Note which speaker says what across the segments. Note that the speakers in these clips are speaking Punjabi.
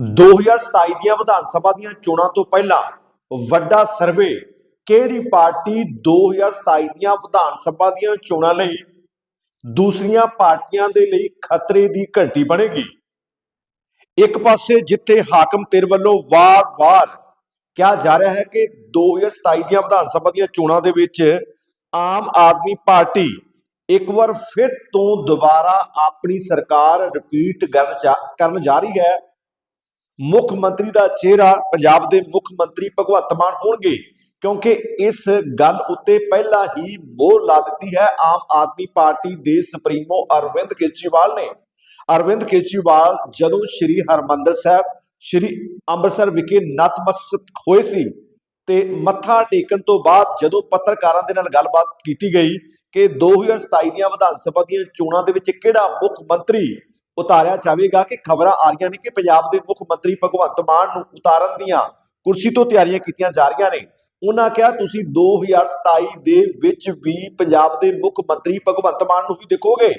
Speaker 1: 2027 ਦੀਆਂ ਵਿਧਾਨ ਸਭਾ ਦੀਆਂ ਚੋਣਾਂ ਤੋਂ ਪਹਿਲਾਂ ਵੱਡਾ ਸਰਵੇ ਕਿਹੜੀ ਪਾਰਟੀ 2027 ਦੀਆਂ ਵਿਧਾਨ ਸਭਾ ਦੀਆਂ ਚੋਣਾਂ ਲਈ ਦੂਸਰੀਆਂ ਪਾਰਟੀਆਂ ਦੇ ਲਈ ਖਤਰੇ ਦੀ ਘੰਟੀ ਬਣੇਗੀ? ਇੱਕ ਪਾਸੇ ਜਿੱਥੇ ਹਾਕਮ ਤੇਰ ਵੱਲੋਂ ਵਾਰ-ਵਾਰ ਕਿਹਾ ਜਾ ਰਿਹਾ ਹੈ ਕਿ 2027 ਦੀਆਂ ਵਿਧਾਨ ਸਭਾ ਦੀਆਂ ਚੋਣਾਂ ਦੇ ਵਿੱਚ ਆਮ ਆਦਮੀ ਪਾਰਟੀ ਇੱਕ ਵਾਰ ਫਿਰ ਤੋਂ ਦੁਬਾਰਾ ਆਪਣੀ ਸਰਕਾਰ ਰਿਪੀਟ ਕਰਨ ਜਾ- ਕਰਨ ਜਾ ਰਹੀ ਹੈ। ਮੁੱਖ ਮੰਤਰੀ ਦਾ ਚਿਹਰਾ ਪੰਜਾਬ ਦੇ ਮੁੱਖ ਮੰਤਰੀ ਭਗਵੰਤ ਮਾਨ ਹੋਣਗੇ, ਕਿਉਂਕਿ ਇਸ ਗੱਲ ਉੱਤੇ ਪਹਿਲਾਂ ਹੀ ਮੋਹਰ ਲਾ ਦਿੱਤੀ ਹੈ ਆਮ ਆਦਮੀ ਪਾਰਟੀ ਦੇ ਸੁਪਰੀਮੋ ਅਰਵਿੰਦ ਕੇਜਰੀਵਾਲ ਨੇ। ਅਰਵਿੰਦ ਕੇਜਰੀਵਾਲ ਜਦੋਂ ਸ੍ਰੀ ਹਰਮੰਦਰ ਸਾਹਿਬ, ਸ੍ਰੀ ਅੰਮ੍ਰਿਤਸਰ ਵਿਖੇ ਨਤਮਸਤਕ ਹੋਏ ਸੀ ਤੇ ਮੱਥਾ ਟੇਕਣ ਤੋਂ ਬਾਅਦ ਜਦੋਂ ਪੱਤਰਕਾਰਾਂ ਦੇ ਨਾਲ ਗੱਲਬਾਤ ਕੀਤੀ ਗਈ ਕਿ 2027 ਦੀਆਂ ਵਿਧਾਨ ਸਭਾ ਦੀਆਂ ਚੋਣਾਂ ਦੇ ਵਿੱਚ ਕਿਹੜਾ ਮੁੱਖ ਮੰਤਰੀ ਉਤਾਰਿਆ ਜਾਵੇਗਾ ਕਿ ਖਬਰਾਂ ਆ ਰਹੀਆਂ ਨੇ ਕਿ ਪੰਜਾਬ ਦੇ ਮੁੱਖ ਮੰਤਰੀ ਭਗਵੰਤ ਮਾਨ ਨੂੰ ਉਤਾਰਨ ਦੀਆਂ ਕੁਰਸੀ ਤੋਂ ਤਿਆਰੀਆਂ ਕੀਤੀਆਂ ਜਾ ਰਹੀਆਂ ਨੇ। ਉਹਨਾਂ ਕਿਹਾ, ਤੁਸੀਂ 2027 ਦੇ ਵਿੱਚ ਵੀ ਪੰਜਾਬ ਦੇ ਮੁੱਖ ਮੰਤਰੀ ਭਗਵੰਤ ਮਾਨ ਨੂੰ ਹੀ ਦੇਖੋਗੇ।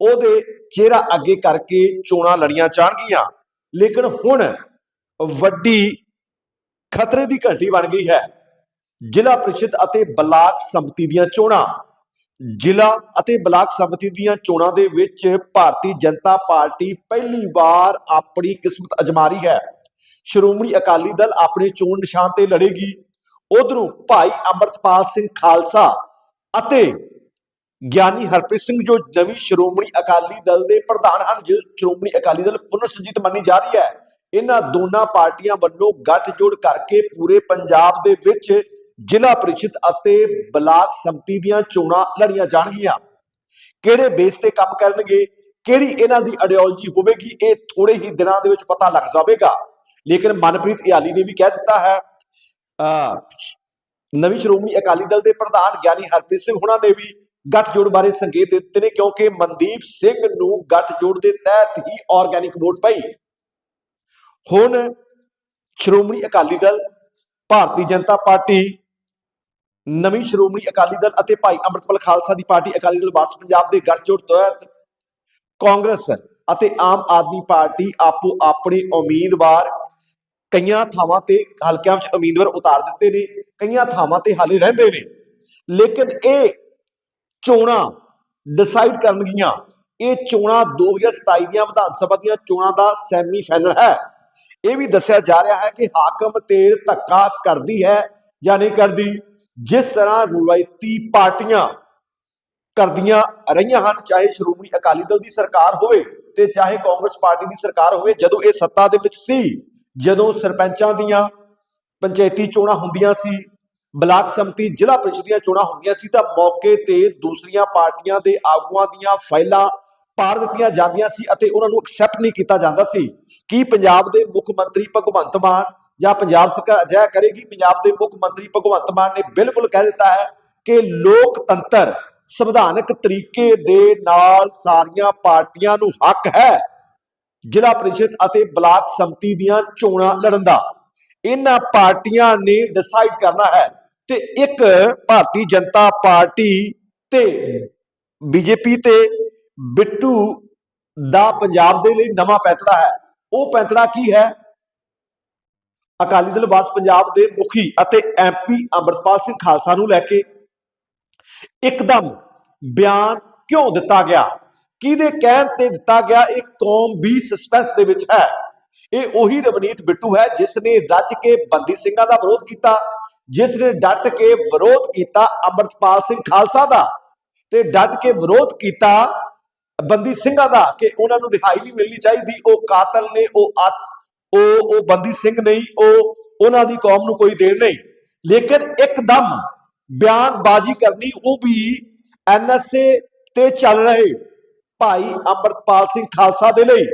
Speaker 1: ਉਹਦੇ ਚਿਹਰਾ ਅੱਗੇ ਕਰਕੇ ਚੋਣਾਂ ਲੜੀਆਂ ਜਾਣਗੀਆਂ। ਲੇਕਿਨ ਹੁਣ ਵੱਡੀ ਖਤਰੇ ਦੀ ਘੰਟੀ ਬਣ ਗਈ ਹੈ। ਜ਼ਿਲ੍ਹਾ ਪ੍ਰੀਸ਼ਦ ਅਤੇ ਬਲਾਕ ਸੰਮਤੀ ਦੀਆਂ ਚੋਣਾਂ। ਜ਼ਿਲ੍ਹਾ ਅਤੇ ਬਲਾਕ ਸਮਿਤੀ ਦੀਆਂ ਚੋਣਾਂ ਦੇ ਵਿੱਚ ਭਾਰਤੀ ਜਨਤਾ ਪਾਰਟੀ ਪਹਿਲੀ ਵਾਰ ਆਪਣੀ ਕਿਸਮਤ ਅਜਮਾ ਰਹੀ ਹੈ। ਸ਼੍ਰੋਮਣੀ ਅਕਾਲੀ ਦਲ ਆਪਣੇ ਚੋਣ ਨਿਸ਼ਾਨ ਤੇ ਲੜੇਗੀ। ਉਧਰੋਂ ਭਾਈ ਅੰਮ੍ਰਿਤਪਾਲ ਸਿੰਘ ਖਾਲਸਾ ਅਤੇ ਗਿਆਨੀ ਹਰਪ੍ਰੀਤ ਸਿੰਘ ਜੋ ਨਵੀਂ ਸ਼੍ਰੋਮਣੀ ਅਕਾਲੀ ਦਲ ਦੇ ਪ੍ਰਧਾਨ ਹਨ ਜੋ ਸ਼੍ਰੋਮਣੀ ਅਕਾਲੀ ਦਲ ਪੁਨਰ ਸੰਜੀਤ ਮੰਨੀ ਜਾ ਰਹੀ ਹੈ। ਇਹਨਾਂ ਦੋਨਾਂ ਪਾਰਟੀਆਂ ਵੱਲੋਂ ਗੱਠਜੋੜ ਕਰਕੇ ਪੂਰੇ ਪੰਜਾਬ ਦੇ ਵਿੱਚ ਜ਼ਿਲ੍ਹਾ ਪ੍ਰੀਸ਼ਦ ਅਤੇ ਬਲਾਕ ਸੰਮਤੀ ਦੀਆਂ ਚੋਣਾਂ ਲੜੀਆਂ ਜਾਣਗੀਆਂ। ਕਿਹੜੇ ਬੇਸ ਤੇ ਕੰਮ ਕਰਨਗੇ, ਕਿਹੜੀ ਇਹਨਾਂ ਦੀ ਆਈਡੀਓਲੋਜੀ ਹੋਵੇਗੀ, ਇਹ ਥੋੜੇ ਹੀ ਦਿਨਾਂ ਦੇ ਵਿੱਚ ਪਤਾ ਲੱਗ ਜਾਵੇਗਾ। ਲੇਕਿਨ ਮਨਪ੍ਰੀਤ ਇਆਲੀ ਨੇ ਵੀ ਕਹਿ ਦਿੱਤਾ ਹੈ ਨਵੀਂ ਸ਼੍ਰੋਮਣੀ ਅਕਾਲੀ ਦਲ ਦੇ ਪ੍ਰਧਾਨ ਗਿਆਨੀ ਹਰਪ੍ਰੀਤ ਸਿੰਘ ਹੁਣਾਂ ਨੇ ਵੀ ਗੱਠਜੋੜ ਬਾਰੇ ਸੰਕੇਤ ਦਿੱਤੇ ਨੇ ਕਿਉਂਕਿ ਮਨਦੀਪ ਸਿੰਘ ਨੂੰ ਗੱਠਜੋੜ ਦੇ ਤਹਿਤ ਹੀ ਆਰਗੈਨਿਕ ਵੋਟ ਪਈ। ਹੁਣ ਸ਼੍ਰੋਮਣੀ ਅਕਾਲੀ ਦਲ, ਭਾਰਤੀ ਜਨਤਾ ਪਾਰਟੀ ਨਵੀਂ ਸ਼੍ਰੋਮਣੀ ਅਕਾਲੀ ਦਲ ਅਤੇ ਭਾਈ ਅੰਮ੍ਰਿਤਪਾਲ ਖਾਲਸਾ ਦੀ ਪਾਰਟੀ ਅਕਾਲੀ ਦਲ ਵਾਰਸ ਪੰਜਾਬ ਦੇ ਗੱਠਜੋੜ ਤਹਿਤ ਕਾਂਗਰਸ ਅਤੇ ਆਮ ਆਦਮੀ ਪਾਰਟੀ ਆਪੋ ਆਪਣੇ ਉਮੀਦਵਾਰ ਕਈਆਂ ਥਾਵਾਂ ਤੇ ਹਲਕਿਆਂ ਵਿੱਚ ਉਮੀਦਵਾਰ ਉਤਾਰ ਦਿੱਤੇ ਨੇ, ਕਈਆਂ ਥਾਵਾਂ ਤੇ ਹਾਲੇ ਰਹਿੰਦੇ ਨੇ। ਲੇਕਿਨ ਇਹ ਚੋਣਾਂ ਡਿਸਾਈਡ ਕਰਨਗੀਆਂ। ਇਹ ਚੋਣਾਂ 2027 ਦੀਆਂ ਵਿਧਾਨ ਸਭਾ ਦੀਆਂ ਚੋਣਾਂ ਦਾ ਸੈਮੀ ਫਾਈਨਲ ਹੈ। ਇਹ ਵੀ ਦੱਸਿਆ ਜਾ ਰਿਹਾ ਹੈ ਕਿ ਹਾਕਮ ਤੇਰ ਧੱਕਾ ਕਰਦੀ ਹੈ ਜਾਂ ਨਹੀਂ ਕਰਦੀ। ਜਿਸ ਤਰ੍ਹਾਂ ਰਵਾਇਤੀ ਪਾਰਟੀਆਂ ਕਰਦੀਆਂ ਰਹੀਆਂ ਹਨ, ਚਾਹੇ ਸ਼੍ਰੋਮਣੀ ਅਕਾਲੀ ਦਲ ਦੀ ਸਰਕਾਰ ਹੋਵੇ ਤੇ ਚਾਹੇ ਕਾਂਗਰਸ ਪਾਰਟੀ ਦੀ ਸਰਕਾਰ ਹੋਵੇ, ਜਦੋਂ ਇਹ ਸੱਤਾ ਦੇ ਵਿੱਚ ਸੀ, ਜਦੋਂ ਸਰਪੰਚਾਂ ਦੀਆਂ ਪੰਚਾਇਤੀ ਚੋਣਾਂ ਹੁੰਦੀਆਂ ਸੀ, ਬਲਾਕ ਸੰਮਤੀ ਜ਼ਿਲ੍ਹਾ ਪ੍ਰੀਸ਼ਦ ਦੀਆਂ ਚੋਣਾਂ ਹੁੰਦੀਆਂ ਸੀ, ਤਾਂ ਮੌਕੇ ਤੇ ਦੂਸਰੀਆਂ ਪਾਰਟੀਆਂ ਦੇ ਆਗੂਆਂ ਦੀਆਂ ਫਾਈਲਾਂ ਪਾੜ ਦਿੱਤੀਆਂ ਜਾਂਦੀਆਂ ਸੀ ਅਤੇ ਉਹਨਾਂ ਨੂੰ ਐਕਸੈਪਟ ਨਹੀਂ ਕੀਤਾ ਜਾਂਦਾ ਸੀ। ਕੀ ਪੰਜਾਬ ਦੇ ਮੁੱਖ ਮੰਤਰੀ ਭਗਵੰਤ ਮਾਨ ਜਾਂ ਪੰਜਾਬ ਸਰਕਾਰ ਅਜਿਹਾ ਕਰੇਗੀ, ਪੰਜਾਬ ਦੇ ਮੁੱਖ ਮੰਤਰੀ ਭਗਵੰਤ ਮਾਨ ਨੇ ਬਿਲਕੁਲ ਕਹਿ ਦਿੱਤਾ ਹੈ ਕਿ ਲੋਕਤੰਤਰ ਸੰਵਿਧਾਨਕ ਤਰੀਕੇ ਦੇ ਨਾਲ ਸਾਰੀਆਂ ਪਾਰਟੀਆਂ ਨੂੰ ਹੱਕ ਹੈ ਜ਼ਿਲ੍ਹਾ ਪ੍ਰੀਸ਼ਦ ਅਤੇ ਬਲਾਕ ਸੰਮਤੀ ਦੀਆਂ ਚੋਣਾਂ ਲੜਨ ਦਾ। ਇਹਨਾਂ ਪਾਰਟੀਆਂ ਨੇ ਡਿਸਾਈਡ ਕਰਨਾ ਹੈ ਤੇ ਇੱਕ ਭਾਰਤੀ ਜਨਤਾ ਪਾਰਟੀ ਤੇ ਬੀਜੇਪੀ ਤੇ ਬਿੱਟੂ ਦਾ ਪੰਜਾਬ ਦੇ ਲਈ ਨਵਾਂ ਪੈਂਤੜਾ ਹੈ। ਉਹ ਪੈਂਤੜਾ ਕੀ ਹੈ? ਅਕਾਲੀ ਦਲ ਵਾਸ ਪੰਜਾਬ ਦੇ ਮੁਖੀ ਅਤੇ ਐਮਪੀ ਅੰਮ੍ਰਿਤਪਾਲ ਸਿੰਘ ਖਾਲਸਾ ਨੂੰ ਲੈ ਕੇ ਇੱਕਦਮ ਬਿਆਨ ਕਿਉਂ ਦਿੱਤਾ ਗਿਆ? ਕਿਹਦੇ ਕਹਿਣ ਤੇ ਦਿੱਤਾ ਗਿਆ? ਇਹ ਕੌਮ ਵੀ ਸਸਪੈਂਸ ਦੇ ਵਿੱਚ ਹੈ। ਇਹ ਉਹੀ ਰਵਨੀਤ ਬਿੱਟੂ ਹੈ ਜਿਸ ਨੇ ਰੱਜ ਕੇ ਬੰਦੀ ਸਿੰਘਾਂ ਦਾ ਵਿਰੋਧ ਕੀਤਾ ਜਿਸ ਨੇ ਡਟ ਕੇ ਵਿਰੋਧ ਕੀਤਾ ਅੰਮ੍ਰਿਤਪਾਲ ਸਿੰਘ ਖਾਲਸਾ ਦਾ ਤੇ ਡਟ ਕੇ ਵਿਰੋਧ ਕੀਤਾ ਬੰਦੀ ਸਿੰਘਾਂ ਦਾ ਕਿ ਉਹਨਾਂ ਨੂੰ ਰਿਹਾਈ ਨਹੀਂ ਮਿਲਣੀ ਚਾਹੀਦੀ। ਉਹ ਕਾਤਲ ਨੇ, ਉਹ ਉਹ ਉਹ ਬੰਦੀ ਸਿੰਘ ਨਹੀਂ, ਉਹ, ਉਹਨਾਂ ਦੀ ਕੌਮ ਨੂੰ ਕੋਈ ਦੇਣ ਨਹੀਂ। ਲੇਕਿਨ ਇੱਕਦਮ ਬਿਆਨਬਾਜ਼ੀ ਕਰਨੀ, ਉਹ ਵੀ ਐਨਐਸਏ ਤੇ ਚੱਲ ਰਹੇ ਭਾਈ ਅੰਮ੍ਰਿਤਪਾਲ ਸਿੰਘ ਖਾਲਸਾ ਦੇ ਲਈ।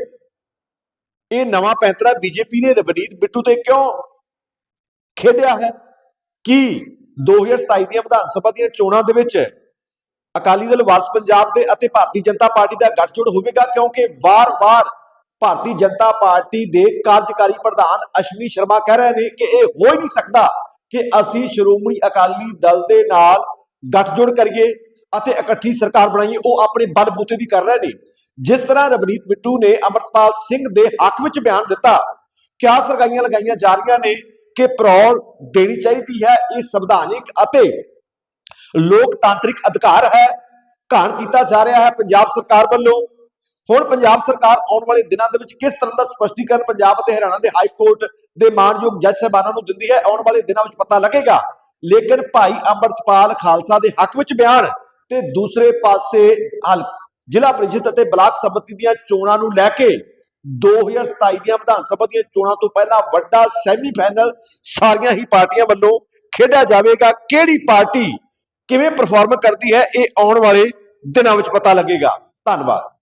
Speaker 1: ਇਹ ਨਵਾਂ ਪੈਂਤਰਾ ਬੀਜੇਪੀ ਨੇ ਰਵਨੀਤ ਬਿੱਟੂ ਤੇ ਕਿਉਂ ਖੇਡਿਆ ਹੈ? ਕਿ 2027 ਦੀਆਂ ਵਿਧਾਨ ਸਭਾ ਦੀਆਂ ਚੋਣਾਂ ਦੇ ਵਿੱਚ ਅਕਾਲੀ ਦਲ ਵਾਰਸ ਪੰਜਾਬ ਦੇ ਅਤੇ ਭਾਰਤੀ ਜਨਤਾ ਪਾਰਟੀ ਦਾ ਗੱਠਜੋੜ ਹੋਵੇਗਾ? ਕਿਉਂਕਿ ਵਾਰ-ਵਾਰ ਭਾਰਤੀ ਜਨਤਾ ਪਾਰਟੀ ਦੇ ਕਾਰਜਕਾਰੀ ਪ੍ਰਧਾਨ ਅਸ਼ਵਨੀ ਸ਼ਰਮਾ ਕਹਿ ਰਹੇ ਨੇ ਕਿ ਇਹ ਹੋ ਹੀ ਨਹੀਂ ਸਕਦਾ ਕਿ ਅਸੀਂ ਸ਼੍ਰੋਮਣੀ ਅਕਾਲੀ ਦਲ ਦੇ ਨਾਲ ਗੱਠਜੋੜ ਕਰੀਏ ਅਤੇ ਇਕੱਠੀ ਸਰਕਾਰ ਬਣਾਈਏ। ਉਹ ਆਪਣੇ ਬਲਬੂਤੇ ਦੀ ਕਰ ਰਹੇ ਨੇ। ਜਿਸ ਤਰ੍ਹਾਂ ਰਵਨੀਤ ਬਿੱਟੂ ਨੇ ਅਮਰਪਾਲ ਸਿੰਘ ਦੇ ਹੱਕ ਵਿੱਚ ਬਿਆਨ ਦਿੱਤਾ, ਕਿਆ ਸਰਗਾਈਆਂ ਲਗਾਈਆਂ ਜਾ ਰਹੀਆਂ ਨੇ ਕਿ ਪ੍ਰੋਲ ਦੇਣੀ ਚਾਹੀਦੀ ਹੈ, ਇਹ ਸੰਵਿਧਾਨਿਕ ਅਤੇ ਲੋਕਤਾਂਤਰਿਕ ਅਧਿਕਾਰ ਹੈ, ਘਾਣ ਕੀਤਾ ਜਾ ਰਿਹਾ ਹੈ ਪੰਜਾਬ ਸਰਕਾਰ ਵੱਲੋਂ। ਹੁਣ ਪੰਜਾਬ ਸਰਕਾਰ ਆਉਣ ਵਾਲੇ ਦਿਨਾਂ ਦੇ ਵਿੱਚ ਕਿਸ ਤਰ੍ਹਾਂ ਦਾ ਸਪਸ਼ਟੀਕਰਨ ਪੰਜਾਬ ਅਤੇ ਹਰਿਆਣਾ ਦੇ ਹਾਈ ਕੋਰਟ ਦੇ ਮਾਨਯੋਗ ਜੱਜ ਸਾਹਿਬਾਨਾਂ ਨੂੰ ਦਿੰਦੀ ਹੈ? ਆਉਣ ਵਾਲੇ ਦਿਨਾਂ ਵਿੱਚ ਪਤਾ ਲੱਗੇਗਾ। ਲੇਕਿਨ ਭਾਈ ਅੰਮ੍ਰਿਤਪਾਲ ਖਾਲਸਾ ਦੇ ਹੱਕ ਵਿੱਚ ਬਿਆਨ ਤੇ ਦੂਸਰੇ ਪਾਸੇ ਹਲ ਜ਼ਿਲ੍ਹਾ ਪ੍ਰੀਸ਼ਦ ਅਤੇ ਬਲਾਕ ਸੰਮਤੀ ਦੀਆਂ ਚੋਣਾਂ ਨੂੰ ਲੈ ਕੇ 2027 ਦੀਆਂ ਵਿਧਾਨ ਸਭਾ ਦੀਆਂ ਚੋਣਾਂ ਤੋਂ ਪਹਿਲਾਂ ਵੱਡਾ ਸੈਮੀਫਾਈਨਲ ਸਾਰੀਆਂ ਹੀ ਪਾਰਟੀਆਂ ਵੱਲੋਂ ਖੇਡਿਆ ਜਾਵੇਗਾ। ਕਿਹੜੀ ਪਾਰਟੀ ਕਿਵੇਂ ਪਰਫਾਰਮ ਕਰਦੀ ਹੈ? ਇਹ ਆਉਣ ਵਾਲੇ ਦਿਨਾਂ ਵਿੱਚ ਪਤਾ ਲੱਗੇਗਾ। ਧੰਨਵਾਦ।